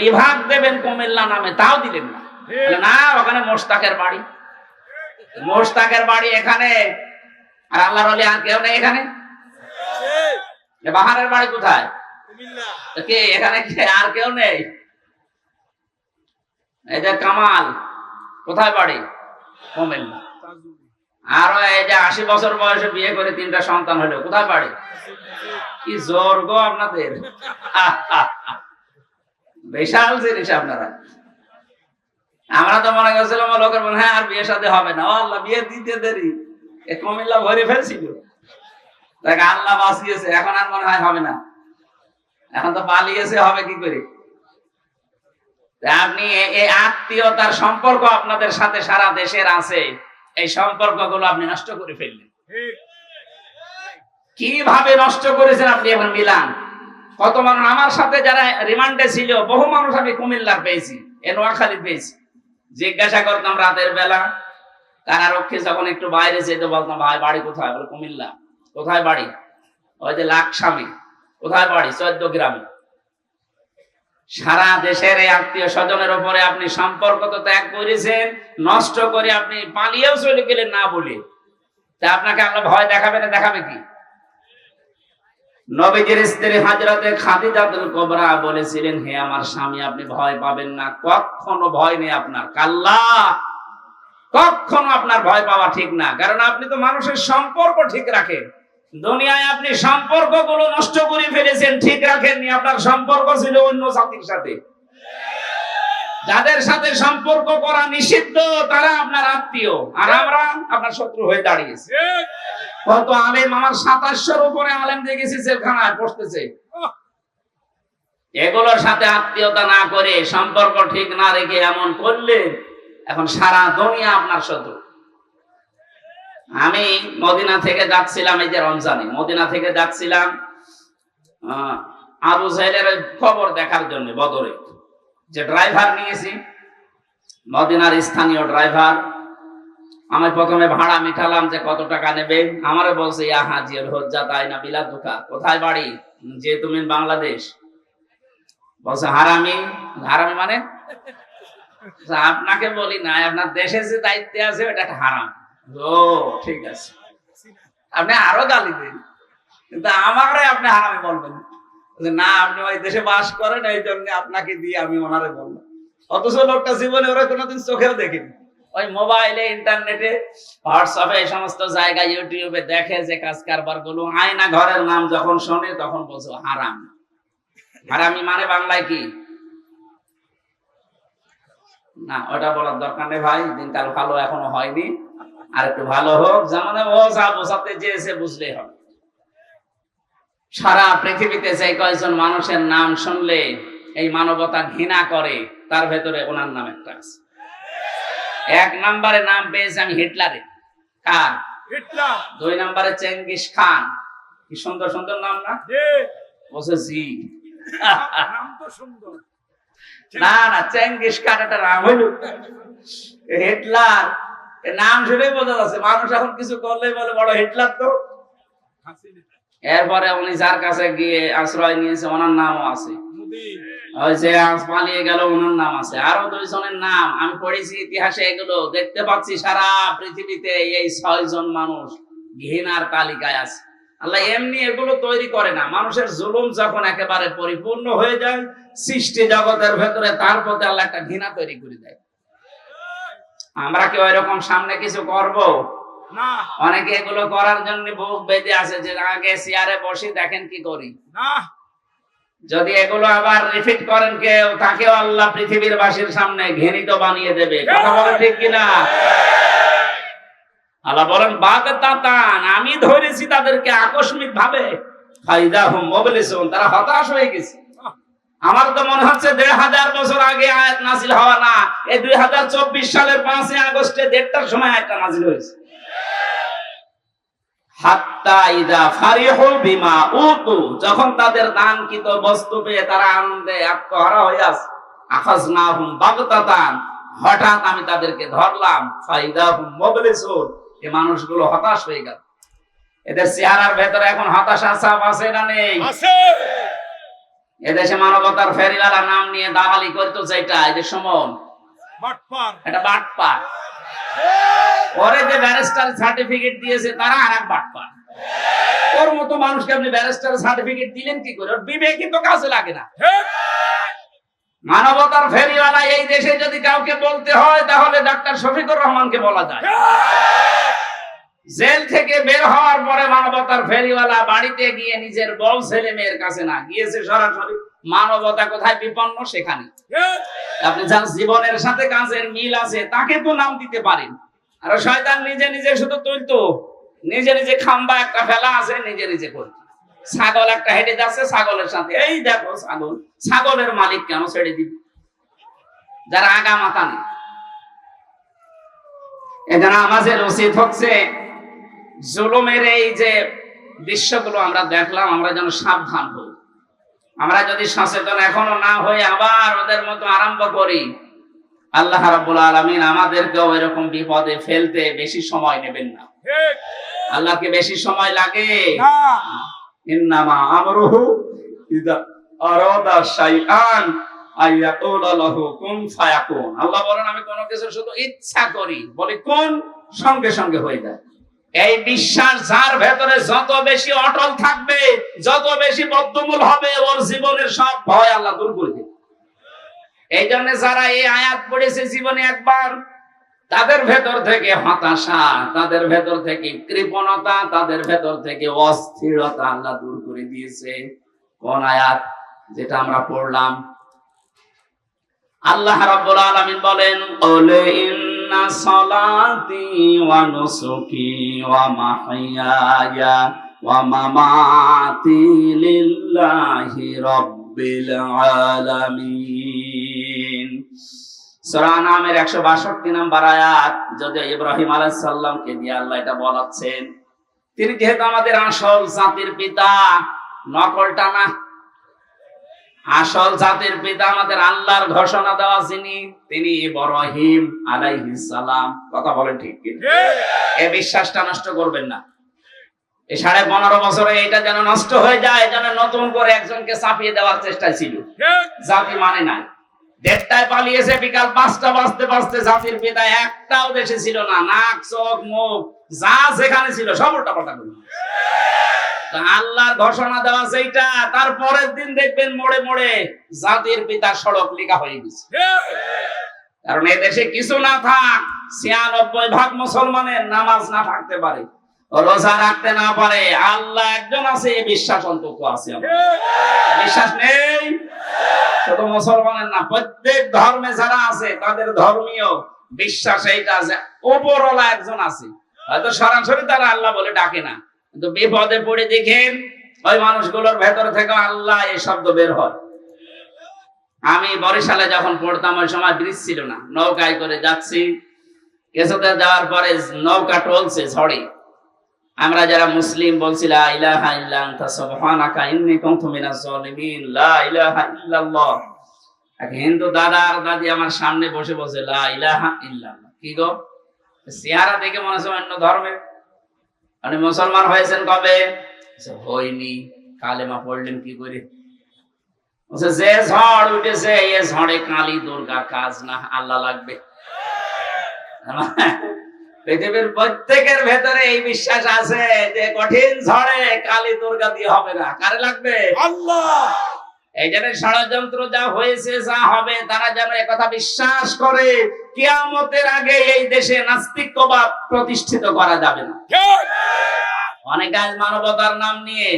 বিভাগ দেবেন কুমিল্লা নামে তাও দিলেন না। না ওখানে মোস্তাকের বাড়ি। মোস্তাকের বাড়ি এখানে আর আল্লাহর আলী আর কেউ নেই এখানে? বাহারের বাড়ি কোথায়? কে এখানে আর কেউ নেই? এই যে কামাল কোথায় বাড়ি? কুমিল্লা। আরও এই যে আশি বছর বয়সে বিয়ে করে তিনটা সন্তান হলো কোথায় বাড়ি? কি জোর গো আপনাদের। বিশাল জিনিস আপনারা। আমরা তো মনে করছিলাম লোকের মনে হয় আর বিয়ে সাথে হবে না। ও আল্লাহ বিয়ে দিতে দেরি। কুমিল্লা ভরে ফেলছিল। দেখ আল্লাহ বাঁচিয়েছে এখন আর মনে হয় হবে না। এখন তো পালিয়েছে হবে কি করে? আপনি এই আত্মীয়তার সম্পর্ক আপনাদের সাথে সারা দেশের আছে। এই সম্পর্কগুলো আপনি নষ্ট করে ফেললেন। কীভাবে নষ্ট করেছেন আপনি এখন মিলান? কত মানুষ আমার সাথে যারা রিমান্ডে ছিল, বহু মানুষ আমি কুমিল্লার পেয়েছি, এ নোয়াখালী পেয়েছি। জিজ্ঞাসা করতাম রাতের বেলা কারারক্ষী যখন একটু বাইরে যেত বলতাম, ভাই, বাড়ি কোথায়? বলে, কুমিল্লা। কোথায় বাড়ি? ওই যে লাকসামি কোথায় বাড়ি? চোদ্দ গ্রামে। সারা দেশের এই আত্মীয় স্বজনের উপরে আপনি সম্পর্ক তো ত্যাগ করেছেন, নষ্ট করে আপনি পালিয়েও চলে গেলেন না বলে। তা আপনাকে আল্লাহ ভয় দেখাবে না, দেখাবে কি? নবীজির বলেছিলেন, হে আমার স্বামী, আপনি ভয় পাবেন না। কখনো ভয় নেই আপনার। কাল্লা! কখনো আপনার ভয় পাওয়া ঠিক না। কারণ আপনি তো মানুষের সম্পর্ক ঠিক রাখেন। দুনিয়ায় আপনি সম্পর্কগুলো নষ্ট করে ফেলেছেন, ঠিক রাখেননি। আপনার সম্পর্ক ছিল অন্য জাতির সাথে। যাদের সাথে সম্পর্ক করা নিষিদ্ধ, তারা আপনার আত্মীয়। আর আমরা আপনার শত্রু হয়ে দাঁড়িয়েছি। কত আলেম আমার সাতাশশোর উপরে আলেম দেখেছি জেলখানায় বসতেছে। এগুলোর সাথে আত্মীয়তা না করে সম্পর্ক ঠিক না রেখে এমন করলে এখন সারা দুনিয়া আপনার শত্রু। আমি মদিনা থেকে যাচ্ছিলাম, এই যে রমজানে মদিনা থেকে যাচ্ছিলাম আবু জাহেলের খবর দেখার জন্য বদরে। যে ড্রাইভার নিয়েছি, মদিনার স্থানীয় ড্রাইভার আমি প্রথমে ভাড়া মিঠালাম যে কত টাকা নেবে। আমারও বলছে, ইয়া হাজির হজ্জা, তাই না বিলা দুকা? কোথায় বাড়ি? যে তুমি বাংলাদেশ। বলছে, হারামি? হারামি মানে? আপনাকে বলি না, আপনার দেশে যে দায়িত্বে আছে, ওটা একটা হারাম। ও, ঠিক আছে। আপনি আরও গালি দিন। কিন্তু আমাকে আপনি হারামি বলবেন না, আপনি ওই দেশে বাস করেন, এই জন্য আপনাকে দিয়ে আমি ওনারে বললাম। অথচ লোকটা জীবনে ওরা কোনোদিন চোখেও দেখিনি। ওই মোবাইলে, ইন্টারনেটে হোয়াটসঅ্যাপে এই সমস্ত জায়গায় ইউটিউবে দেখে যে কাজ কারবারগুলো আয়না ঘরের নাম যখন শোনে, তখন বলছো, হারাম। হারামি মানে বাংলায় কি? না, ওটা বলার দরকার নেই ভাই, দিনকাল ভালো এখনও হয়নি। আর একটু ভালো হোক, যেমন ও যা বোঝাতে চেয়েছে, বুঝলেই হবে। সারা পৃথিবীতে যে কয়েকজন মানুষের নাম শুনলে এই মানবতা ঘৃণা করে তার ভেতরে ওনার নাম একটা আছে। এক নম্বরে নাম পেয়েছে আমি হিটলারের। কার? হিটলার। দুই নম্বরে চেঙ্গিস খান। কি সুন্দর সুন্দর নাম না? নাম তো সুন্দর। না না চেঙ্গিস খান একটা নাম হইল হিটলার নাম শুনেই বোঝা যাচ্ছে মানুষ এখন কিছু করলেই বলে বড় হিটলার তো। হাসিনা। এরপরে উনি যার কাছে গিয়ে আশ্রয় নিয়েছে, ওনার নামও আছে। আল্লাহ এমনি এগুলো তৈরি করে না। মানুষের জুলুম যখন একেবারে পরিপূর্ণ হয়ে যায়, সৃষ্টি জগতের ভেতরে তার প্রতি আল্লাহ একটা ঘৃণা তৈরি করে দেয়। আমরা কি ওই রকম সামনে কিছু করব? অনেকে এগুলো করার জন্য বুক বেঁধে আছে যে আগে চেয়ারে বসে দেখেন কি করি। না। যদি এগুলো আবার রিপিট করেন কেউ তাকেও আল্লাহ পৃথিবীর বাসীর সামনে ঘৃণিত বানিয়ে দেবে। কথা বলেন ঠিক কিনা? আল্লাহ বলেন বাগতাতান আমি ধরেছি তাদেরকে আকস্মিক ভাবে তারা হতাশ হয়ে গেছে। আমার তো মনে হচ্ছে দেড় হাজার বছর আগে আয়াত নাজিল হওয়া না এই দুই হাজার চব্বিশ সালের পাঁচই আগস্টে দেড়টার সময় আয়াতটা নাজিল হয়েছে হাত্তা ইদা ফারিহু বিমা উতু যখন তাদের দানকৃত বস্তু পেয়ে তারা আনন্দে আত্মহারা হয়ে আখাজনাহুম বাগতাতান হঠাৎ আমি তাদেরকে ধরলাম এই মানুষগুলো হতাশ হয়ে গেল। এদের চেহারার ভেতরে এখন হতাশা আছে না নেই? এদেশে মানবতার ফেরিওয়ালা নাম নিয়ে দালালি করতো যেটা এদের সমন। বাটপার। এটা বাটপা পরে যে ব্যারিস্টার সার্টিফিকেট দিয়েছে, তারা আর এক বাটপা। ওর মতো মানুষকে আপনি ব্যারিস্টার সার্টিফিকেট দিলেন কি করে? ওর বিবেকই তো কাজে লাগে না। মানবতার ফেরিওয়ালা এই দেশে যদি কাউকে বলতে হয়, তাহলে ডাক্তার শফিকুর রহমানকে বলা যায়। জেল থেকে বের হওয়ার পরে মানবতার ফেরিওয়ালা বাড়িতে গিয়ে নিজের বউ, ছেলে, মেয়ের কাছে না গিয়েছে সরাসরি। মানবতা কোথায় বিপন্ন? সেখানে। আপনি যার জীবনের সাথে কাজের মিল আছে, তাকে তো নাম দিতে পারেন। আর শয়তান নিজে নিজে শুধু তুলতো। নিজে নিজে খাম্বা একটা ফেলা আছে, নিজে নিজে করতো। ছাগল একটা হেঁটে যাচ্ছে, ছাগলের সাথে। এই দেখো ছাগল, ছাগলের মালিক কেন ছেড়ে দিবে যারা আগা মাথা নেই। এখানে আমাদের উচিত হচ্ছে, জুলুমের এই যে দৃশ্যগুলো আমরা দেখলাম, আমরা যেন সাবধান হই। আমরা যদি সচেতন এখনও না হয়ে আবার ওদের মতো আরম্ভ করি আল্লাহ রাব্বুল আলামিন আমাদেরকেও এরকম বিপদে ফেলতে বেশি সময় নেবেন না। আল্লাহকে বেশি সময় লাগে? না। ইন্নামা আমরুহু ইদা আরাদা শাইআন আইয়াকুলা লাহু কুন ফায়াকুন। আল্লাহ বলেন আমি কোনো কিছু শুধু ইচ্ছা করি। বলি কোন? সঙ্গে সঙ্গে হয়ে যায়। এই বিশ্বাস যার ভেতরে যত বেশি অটল থাকবে যত বেশি বদ্ধমূল হবে ওর জীবনের সব ভয় আল্লাহ দূর করে দেবে। এই জন্য যারা এই আয়াত পড়েছে জীবনে একবার, তাদের ভেতর থেকে হতাশা, তাদের ভেতর থেকে কৃপণতা, তাদের ভেতর থেকে অস্থিরতা আল্লাহ দূর করে দিয়েছে। কোন আয়াত যেটা আমরা পড়লাম? আল্লাহ রাব্বুল আলামিন বলেন, ওলে ইন্না সলাতি ওয়া নুসুকি ওয়া মাহইয়ায়া ওয়া মামাতি লিল্লাহি রাব্বিল আলামিন। সূরা নামের 162 নম্বর আয়াত যদি ইব্রাহিম আলাইহিস সালামকে দিয়ে আল্লাহ এটা বলাচ্ছেন তিনি যেহেতু আমাদের আসল জাতির পিতা নকলটা না। আসল জাতির পিতা আমাদের আল্লাহর ঘোষণা দেওয়া যিনি তিনি ইব্রাহিম আলাইহিস সালাম। কথা বলেন ঠিক এই বিশ্বাসটা নষ্ট করবেন না। এই সাড়ে পনেরো বছরে এটা যেন নষ্ট হয়ে যায় যেন নতুন করে একজনকে চাপিয়ে দেওয়ার চেষ্টা ছিল। জাতি মানে নাই। দেড়টায় পালিয়েছে, বিকাল পাঁচটা বাজতে বাজতে জাতির পিতা একটাও দেশে ছিল না। নাক, চোখ, মুখ, যা যেখানে ছিল, সব উল্টা পাল্টা আল্লাহর ঘোষণা দেওয়া সেইটা তারপরের দিন দেখবেন মোড়ে মোড়ে জাতির পিতা সড়ক লেখা হয়ে গেছে। কারণ এদেশে কিছু না থাক, ছিয়ানব্বই ভাগ মুসলমানের নামাজ না থাকতে পারে। রোজা রাখতে না পারে। আল্লাহ একজন আছে বিশ্বাস অন্তত আছে বিশ্বাস নেই? শুধু মুসলমানের না, প্রত্যেক ধর্মে যারা আছে, তাদের ধর্মীয় বিশ্বাস এইটা যে ওপরওয়ালা একজন আছে। হয়তো সরাসরি তারা আল্লাহ বলে ডাকে না। কিন্তু বিপদে পড়ে দেখেন, ওই মানুষগুলোর ভেতর থেকে আল্লাহ এই শব্দ বের হয়। আমি বরিশালে যখন পড়তাম, ওই সময় ব্রিজ ছিল না, নৌকায় করে যাচ্ছি। কিছুতে যাওয়ার পরে নৌকা টলছে ঝড়ে। আমরা যারা মুসলিম বলছি, লা ইলাহা ইল্লা আনতা, সুবহানাকা ইন্নী কুনতু মিনাজ জালিমিন লা ইলাহা ইল্লাল্লাহ। এক হিন্দু দাদা আর দাদি আমার সামনে বসে বসে লা ইলাহা ইল্লাল্লাহ। কি গো? চেহারা দেখে মনে হচ্ছে অন্য ধর্মের মানে মুসলমান হয়েছেন কবে? হয়নি। কালেমা পড়লেন কি করে? যে ঝড় উঠেছে, এ ঝড়ে কালী দুর্গার কাজ না, আল্লাহ লাগবে। পৃথিবীর প্রত্যেকের ভেতরে এই বিশ্বাস আছে যে কঠিন ঝড়ে কালী দুর্গা দিয়ে হবে না। কারে লাগবে? আল্লাহ! এই জন্য ষড়যন্ত্র যা হয়েছে যা হবে তারা যেন একথা বিশ্বাস করে কিয়ামতের আগে এই দেশে নাস্তিক্যবাদ প্রতিষ্ঠিত করা যাবে না। ঠিক অনেক আজ মানবতার নাম নিয়ে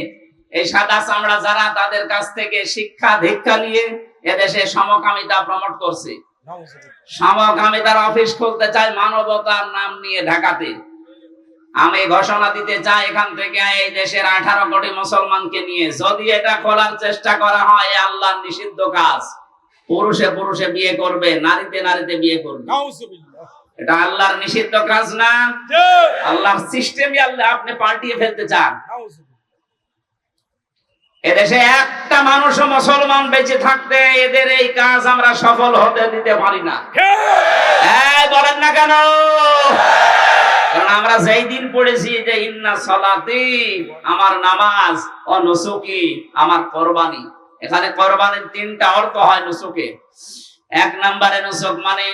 এই সাদা চামড়া যারা তাদের কাছ থেকে শিক্ষা দীক্ষা নিয়ে এদেশে সমকামিতা প্রমোট করছে। সমকামিতার অফিস খুলতে চায় মানবতার নাম নিয়ে ঢাকাতে। আমি ঘোষণা দিতে চাই এখান থেকে এই দেশের আঠারো কোটি মুসলমানকে নিয়ে। যদি এটা খোলার চেষ্টা করা হয় এ আল্লাহর নিষিদ্ধ কাজ। পুরুষে পুরুষে বিয়ে করবে নারীতে নারীতে বিয়ে করবে। এটা আল্লাহর নিষিদ্ধ কাজ না। আল্লাহর সিস্টেমই আল্লাহ আপনি পাল্টিয়ে ফেলতে চান। এদেশে একটা মানুষও মুসলমান বেঁচে থাকতে এদের এই কাজ আমরা সফল হতে দিতে পারি না। বলেন না কেন? আমরা যেই দিন পড়েছি যে ইন্না সলাতি, আমার নামাজ ও নুসুকি আমার কোরবানি। এখানে কোরবানির তিনটা অর্থ হয় নুসুকে। এক নম্বরে নুসুক মানে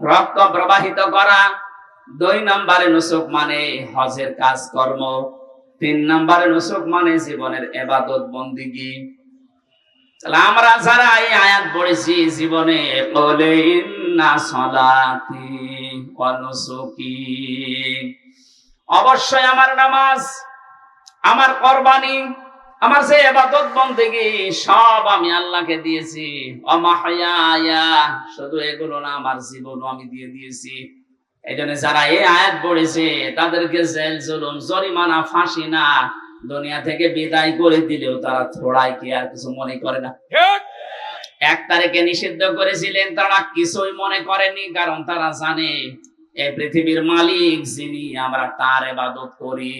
রক্ত প্রবাহিত করা, দুই নম্বরে নুসুক মানে হজের কাজকর্ম। তিন নম্বরে নুসুক মানে জীবনের এবাদত বন্দিগি। তাহলে আমরা যারা এই আয়াত পড়েছি, জীবনে বলে, ইন্না সলাতি ওয়া নুসুকি। অবশ্যই আমার নামাজ, আমার কোরবানি, আমার যে এবাদত বন্দেগি, সব আমি আল্লাহকে দিয়েছি। অমাহয়া শুধু এগুলো না, আমার জীবনও আমি দিয়ে দিয়েছি। এই জন্য যারা এই আয়াত পড়েছে তাদেরকে জেল জুলুম জরিমানা ফাঁসি না দুনিয়া থেকে বিদায় করে দিলেও তারা থোড়াই কি আর কিছু মনে করে না। এক তারিখে নিষিদ্ধ করেছিলেন তারা কিছুই মনে করেনি কারণ তারা জানে এই পৃথিবীর মালিক যিনি আমরা তার এবাদত করি।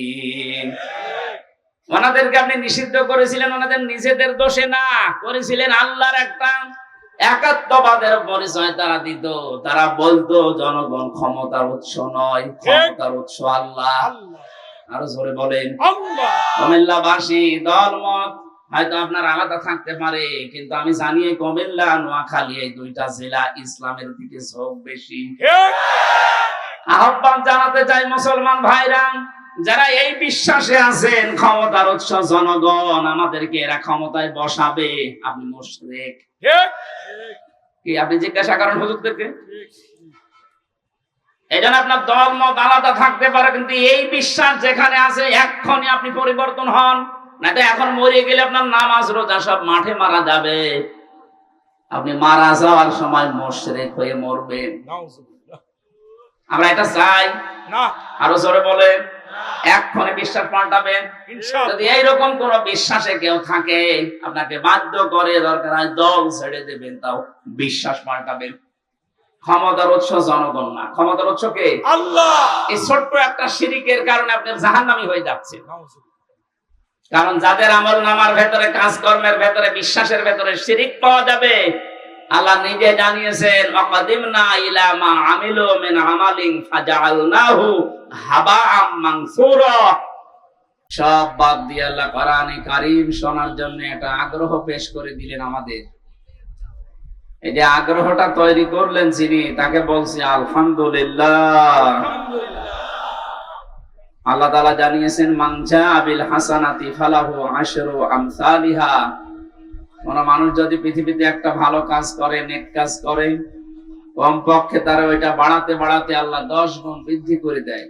ওনাদেরকে আপনি নিষিদ্ধ করেছিলেন ওনাদের নিজেদের দোষে না করেছিলেন আল্লাহর একটা একাত্মবাদের পরিচয় তারা দিত। তারা বলতো জনগণ ক্ষমতার উৎস নয় ক্ষমতার উৎস আল্লাহ। আরও জোরে বলেন। কুমিল্লাবাসী দলমত। হয়তো আপনার আলাদা থাকতে পারে কিন্তু আমি জানি কমিল্লা নোয়াখালী এই দুইটা জেলা ইসলামের দিকে সব বেশি। আহ্বান জানাতে চাই মুসলমান ভাইরা যারা এই বিশ্বাসে আছেন ক্ষমতার উৎস জনগণ আমাদেরকে এরা ক্ষমতায় বসাবে। আপনি মুশরিক। কি আপনি জিজ্ঞাসা করেন হুজুরদেরকে? এই জন্য আপনার দল মত আলাদা থাকতে পারে কিন্তু এই বিশ্বাস যেখানে আছে এক্ষণে আপনি পরিবর্তন হন। না তো এখন মরে গেলে আপনার নামাজ রোজা সব মাঠে মারা যাবে। আপনি মারা যাওয়ার সময় মোশরেক হয়ে মরবেন। আমরা এটা চাই। না। আরও জোরে বলে। এক্ষণে বিশ্বাস পাল্টাবেন। যদি এইরকম কোন বিশ্বাসে কেউ থাকে আপনাকে বাধ্য করে দরকার হয় দল ছেড়ে দেবেন তাও বিশ্বাস পাল্টাবেন। ক্ষমতার উৎস জনগণ না। ক্ষমতার উৎস কে? আল্লাহ! এই ছোট্ট একটা শিরিকের কারণে আপনার জাহান্নামি হয়ে যাচ্ছে। কারণ যাদের আমল নামার ভেতরে কাজকর্মের ভেতরে বিশ্বাসের ভেতরে শিরিক পাওয়া যাবে আল্লাহ নিজে জানিয়েছেন, অকাদিমনা ইলা মা আমিলু মিন আমালিন ফাজআলনাহু হাবাআম মানসুরা। সব বাদ দিয়ে আল্লাহ কোরআনে কারীম শোনার জন্য একটা আগ্রহ পেশ করে দিলেন আমাদের। এই যে আগ্রহটা তৈরি করলেন যিনি, তাকে বলছি, আলহামদুলিল্লাহ। আল্লাহ তাআলা জানিয়েছেন মানজা আবিল হাসানাতি ফালাহু আশরু আমসালিহা। কোন মানুষ যদি পৃথিবীতে একটা ভালো কাজ করে, নেক কাজ করে, কমপক্ষে তারা ওইটা বাড়াতে বাড়াতে আল্লাহ দশ গুণ বৃদ্ধি করে দেয়।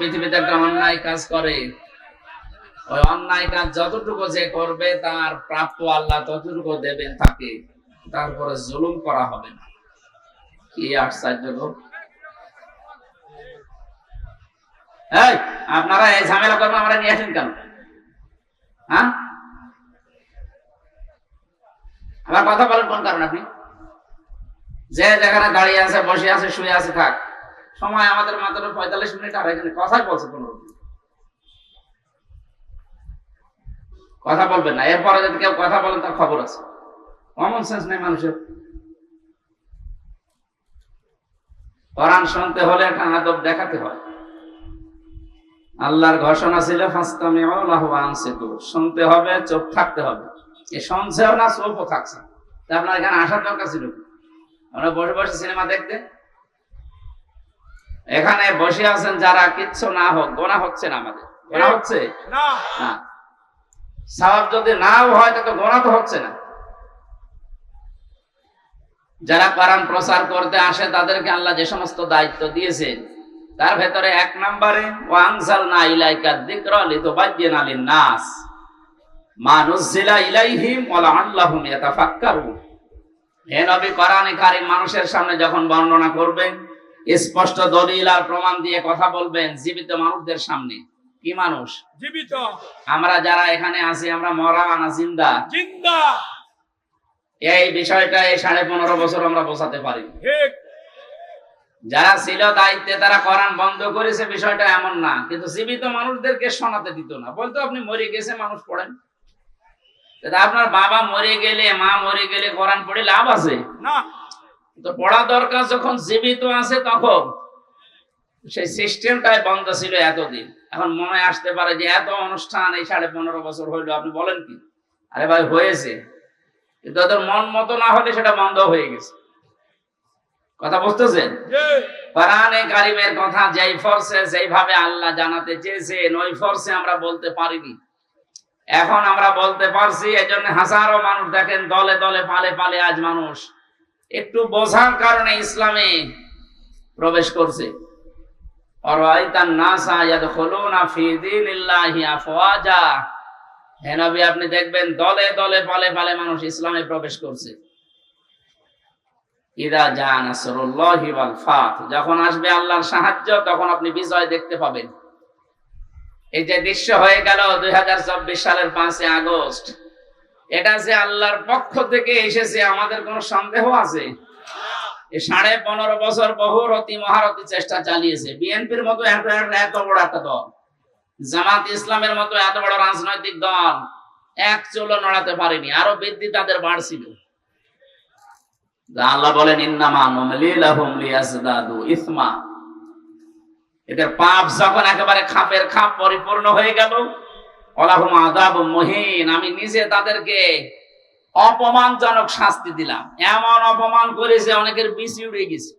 পৃথিবীতে একটা অন্যায় কাজ করে, ওই অন্যায় কাজ যতটুকু যে করবে, তার আল্লাহ ততটুকু তারপরে জুলুম করা হবে না। কি আশ্চর্য গো আপনারা ঝামেলা আমরা নিয়ে আসেন কেন? হ্যাঁ? আবার কথা বলেন কোন কারণ আপনি? যে যেখানে দাঁড়িয়ে আছে, বসে আছে, শুয়ে আছে, থাক। সময় আমাদের মাত্র পঁয়তাল্লিশ মিনিট, আর এখানে কথাই বলছে কথা বলবেন না। এরপরে যদি কেউ কথা বলেন, তার খবর আছে। কমন সেন্স নেই মানুষের। কোরআন শুনতে হলে একটা আদব দেখাতে হয়। আল্লাহর ঘোষণা ছিল শুনতে হবে চুপ থাকতে হবে। এ শুনছেও না চুপও থাকছে। আপনার এখানে আসার দরকার ছিল আমরা বসে বসে সিনেমা দেখতে। এখানে বসে আছেন যারা কিচ্ছু না হোক গোনা হচ্ছে না আমাদের। গোনা হচ্ছে? না। না। স্বভাব যদি নাও হয় তো গোনা তো হচ্ছে না। যারা কোরআন প্রচার করতে আসে তাদেরকে আল্লাহ যে সমস্ত দায়িত্ব দিয়েছেন তার ভেতরে এক নম্বরে ওয়াংসাল না ইলাইকা লিতুবাজ্জিনা লিন-নাস। মা নুজিলা ইলাইহিম ওয়া লাআল্লাহুম ইয়াতাফাক্কারুন। হে নবী কোরআনে কারীম মানুষের সামনে যখন বর্ণনা করবেন স্পষ্ট দলিল আর প্রমাণ দিয়ে কথা বলবেন জীবিত মানুষদের সামনে। কি মানুষ? জীবিত। আমরা যারা এখানে আছি আমরা মরা না জিন্দা? জিন্দা। এই বিষয়টা এই সাড়ে পনেরো বছর আমরা বোঝাতে পারি। ঠিক। যারা ছিল দায়িত্বে তারা কোরআন বন্ধ করেছে বিষয়টা এমন না। কিন্তু জীবিত মানুষদেরকে শোনাতে দিত না। বলতো আপনি মরে গেছে মানুষ পড়েন। আপনার বাবা মরে গেলে মা মরে গেলে কোরআন পড়ে লাভ আছে। না। তো পড়া দরকার যখন জীবিত আছে তখন। সেই সিস্টেমটাই বন্ধ ছিল এতদিন। এখন মনে আসতে পারে যে এত অনুষ্ঠান এই সাড়ে পনেরো বছর হইল আপনি বলেন কি? আরে ভাই হয়েছে। কিন্তু মন মতো না হলে সেটা বন্ধ হয়ে গেছে। কথা বুঝতেছেন কোরআনে কারিমের কথা যেই ফোর্সে যেইভাবে আল্লাহ জানাতে চেয়েছেন ওই ফোর্সে আমরা বলতে পারিনি। এখন আমরা বলতে পারছি এজন্য হাজারো মানুষ দেখেন দলে দলে পালে পালে আজ মানুষ। একটু বোঝার কারণে ইসলামে প্রবেশ করছে। আপনি দেখবেন দলে দলে পালে পালে মানুষ ইসলামে প্রবেশ করছে। ইদা ওয়াল ফাত। যখন আসবে আল্লাহর সাহায্য, তখন আপনি বিজয় দেখতে পাবেন। এই যে দৃশ্য হয়ে গেল দুই সালের পাঁচই আগস্ট। এটা যে আল্লাহর পক্ষ থেকে এসেছে, আমাদের কোনো সন্দেহ আছে? সাড়ে পনেরো বছর বহুরতি মহারতি চেষ্টা চালিয়েছে। বিএনপির মতো এত এত বড় একটা দল, জামাত ইসলামের মতো এত বড় রাজনৈতিক দল, এক চুলো নড়াতে পারেনি। আরও বৃদ্ধি তাদের বাড়ছিল। যা আল্লাহ বলেন এদের পাপ যখন একেবারে খাপের খাপ পরিপূর্ণ হয়ে গেল আমি নিজে তাদেরকে অপমানজনক শাস্তি দিলাম। এমন অপমান করেছে অনেকের বিসি উড়ে গেছে।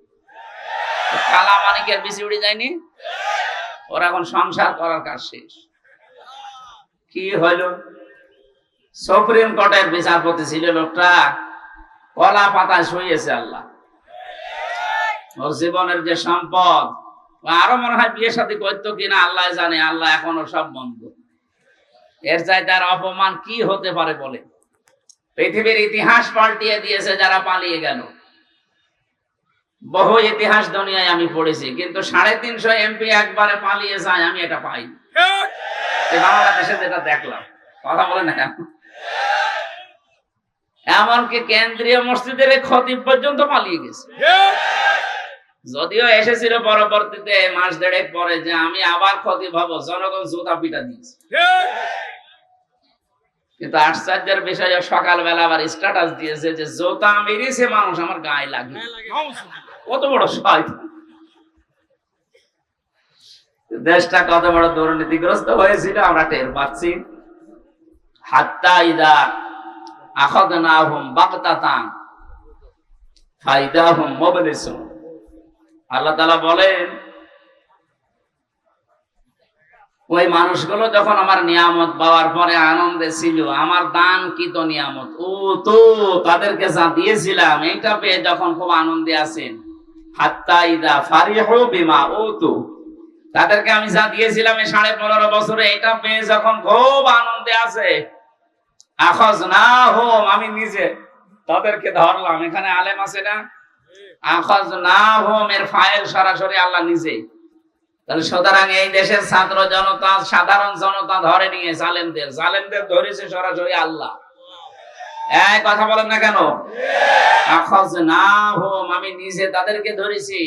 কালা মানিকের বিসি উড়ে যায়নি? ওরা এখন সংসার করার কাজ শেষ। কি হইল? সুপ্রিম কোর্টের বিচারপতি ছিল লোকটা। কলা পাতায় শুয়েছে আল্লাহ। ওর জীবনের যে সম্পদ আরও মনে হয় বিয়ে সাথে করতো কিনা আল্লাহ জানে আল্লাহ এখনও সব বন্ধ। এর চাই তার অপমান কি হতে পারে বলে? পৃথিবীর ইতিহাস পাল্টিয়ে দিয়েছে যারা পালিয়ে গেল। বহু ইতিহাস দুনিয়ায় আমি পড়েছি কিন্তু সাড়ে তিনশো এমপি একবারে পালিয়ে যায় আমি এটা পাই বাংলাদেশে যেটা দেখলাম কথা বলে না কেন? এমনকি কেন্দ্রীয় মসজিদের খতিব পর্যন্ত পালিয়ে গেছে। যদিও এসেছিল পরবর্তীতে, মাস দেড়েক পরে যে আমি আবার খতিব হব, জনগণ জুতা পিটা দিয়েছে। কিন্তু আশ্চর্যের বিষয় সকালবেলা আবার স্ট্যাটাস দিয়েছে যে জোতা মেরেছে মানুষ, আমার গায়ে লাগে কত বড় শয়তান। দেশটা কত বড় দুর্নীতিগ্রস্ত হয়েছিল, আমরা টের পাচ্ছি। হাত্তা ইদা আনন্দে ছিল, আমার দান কি তো নিয়ামত, ও তো তাদেরকে যা দিয়েছিলাম, এইটা পেয়ে যখন খুব আনন্দে ও তো তাদেরকে আমি যা দিয়েছিলাম সাড়ে পনেরো বছরে এটা পেয়ে যখন খুব আনন্দে আছে আখজ না হোম আমি নিজে। তাদেরকে ধরলাম, এখানে আলেম আছে না? আখজ না হোম এর ফাইল সরাসরি আল্লাহ নিজেই। তাহলে সুতরাং এই দেশের ছাত্র জনতা, সাধারণ জনতা ধরে নিয়ে জালেমদের জালেমদের ধরেছে সরাসরি আল্লাহ। এই কথা বলেন না কেন? আখজ না হোম আমি নিজে তাদেরকে ধরেছি।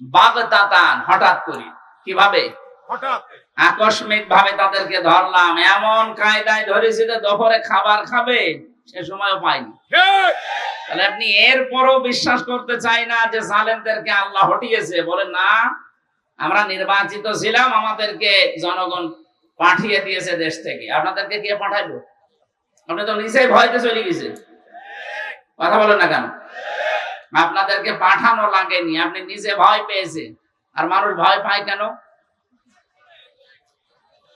বাগতাতান হঠাৎ করে। কীভাবে? আকস্মিক ভাবে তাদেরকে ধরলাম। এমন কায়দায় ধরেছি যে দুপুরে খাবার খাবে সে সময়ও পাইনি তাহলে আপনি এরপরও বিশ্বাস করতে চাই না যে জালেমদেরকে আল্লাহ হটিয়েছে। বলেন না আমরা নির্বাচিত ছিলাম আমাদেরকে জনগণ পাঠিয়ে দিয়েছে দেশ থেকে। আপনাদেরকে কে পাঠাইলো? আপনি তো নিজেই ভয়তে চলে গেছে কথা বলেন না কেন? আপনাদেরকে পাঠানো লাগেনি। আপনি নিজে ভয় পেয়েছেন। আর মানুষ ভয় পায় কেন?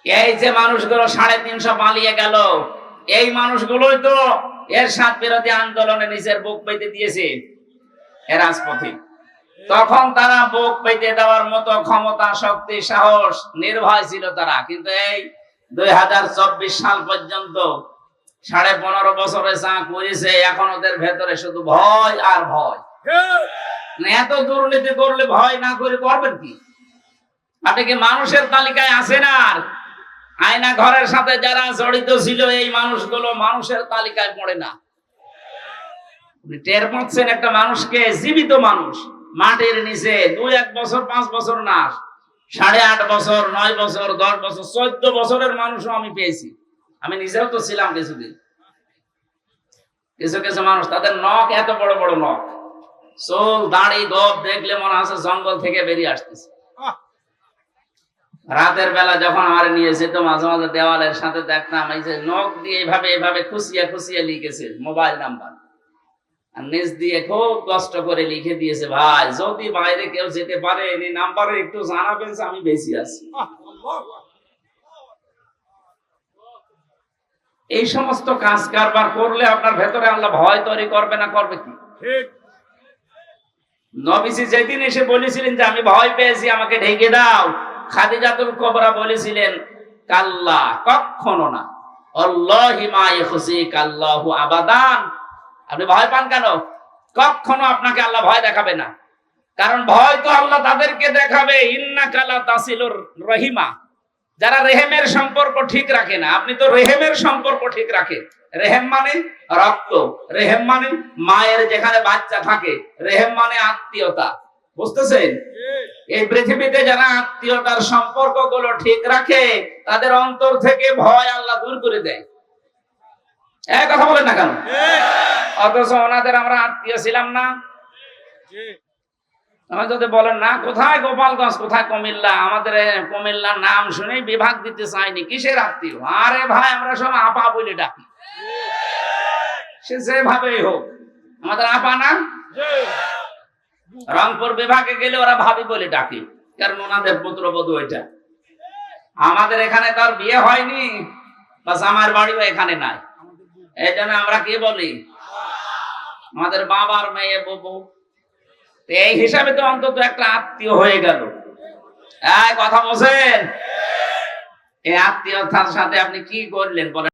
এই যে মানুষগুলো সাড়ে তিনশো পালিয়ে গেল, এই মানুষগুলোই তো এর সাত বিরোধী আন্দোলনে নিজের বুক পেতে দিয়েছে, এ রাজপথে। তখন তারা বুক পেতে দেওয়ার মতো ক্ষমতা, শক্তি, সাহস, নির্ভয় ছিল তারা। কিন্তু এই দুই সাল পর্যন্ত সাড়ে পনেরো বছরে যা করেছে, এখন ওদের ভেতরে শুধু ভয় আর ভয়। মানে এত দুর্নীতি করলে ভয় না করে করবেন কি? আপনি কি মানুষের তালিকায় আছেন আর? আয়না ঘরের সাথে যারা জড়িত ছিল, এই মানুষগুলো মানুষের তালিকায় পড়ে না। টের পাচ্ছেন একটা মানুষকে, জীবিত মানুষ। মাটির নিচে দুই, এক বছর, পাঁচ বছর না, সাড়ে আট বছর, নয় বছর, দশ বছর, চোদ্দ বছরের মানুষও আমি পেয়েছি। আমি নিজেও তো ছিলাম কিছুদিন। কিছু কিছু মানুষ, তাদের নখ এত বড় বড় নখ। চুল, দাড়ি গপ দেখলে মনে হচ্ছে জঙ্গল থেকে বেরিয়ে আসতেছে। রাতের বেলা যখন আমার নিয়েছে তো মাঝে মাঝে দেওয়ালের সাথে দেখতাম এই যে নখ দিয়ে এইভাবে এইভাবে খুশিয়া খুশিয়া লিখেছে মোবাইল নাম্বার। আর নিচ দিয়ে খুব কষ্ট করে লিখে দিয়েছে ভাই যদি বাইরে কেউ যেতে পারে এই নাম্বারে একটু জানাবেন আমি বেশি আছি। এই সমস্ত কাজ কারবার করলে আপনার ভেতরে আল্লাহ ভয় তৈরি করবে না করবে কি? ঠিক। নবীজি যেদিন এসে বলেছিলেন যে আমি ভয় পেয়েছি আমাকে ঢেকে দাও। খাদিজাতুল কবরা বলেছিলেন, কাল্লা, কখনো না। আপনি ভয় পান কেন? কখনো আপনাকে আল্লাহ ভয় দেখাবে না। কারণ ভয় তো আল্লাহ তাদেরকে দেখাবে ইন্না কালা রহিমা। যারা রেহেমের সম্পর্ক ঠিক রাখে না, আপনি তো রেহেমের সম্পর্ক ঠিক রাখে। রেহেম মানে রক্ত, রেহেম মানে মায়ের যেখানে বাচ্চা থাকে, রেহেম মানে আত্মীয়তা। বুঝতেছেন? এই পৃথিবীতে যারা আত্মীয়তার সম্পর্কগুলো ঠিক রাখে তাদের অন্তর থেকে ভয় আল্লাহ দূর করে দেয়। এক কথা বলেন না কেন? অথচ ওনাদের আমরা আত্মীয় ছিলাম না। আমার যদি বলেন না কোথায় গোপালগঞ্জ কোথায় কুমিল্লা? আমাদের কুমিল্লার নাম শুনে বিভাগ দিতে চাইনি কিসের আত্মীয়? আরে ভাই আমরা সব আপা বলে ডাকি। সে যেভাবেই হোক। আমাদের আপা না? রংপুর বিভাগে গেলে ওরা ভাবি বলে ডাকে, কারণ ওনাদের পুত্রবধূ এটা। আমাদের এখানে তার বিয়ে হয়নি, বাস আমার বাড়িও এখানে নাই। এই জন্য আমরা কি বলি? আমাদের বাবার মেয়ে বউ। এই হিসাবে তো অন্তত একটা আত্মীয় হয়ে গেল। কথা বলছেন? এই আত্মীয়তার সাথে আপনি কি করলেন? বলেন।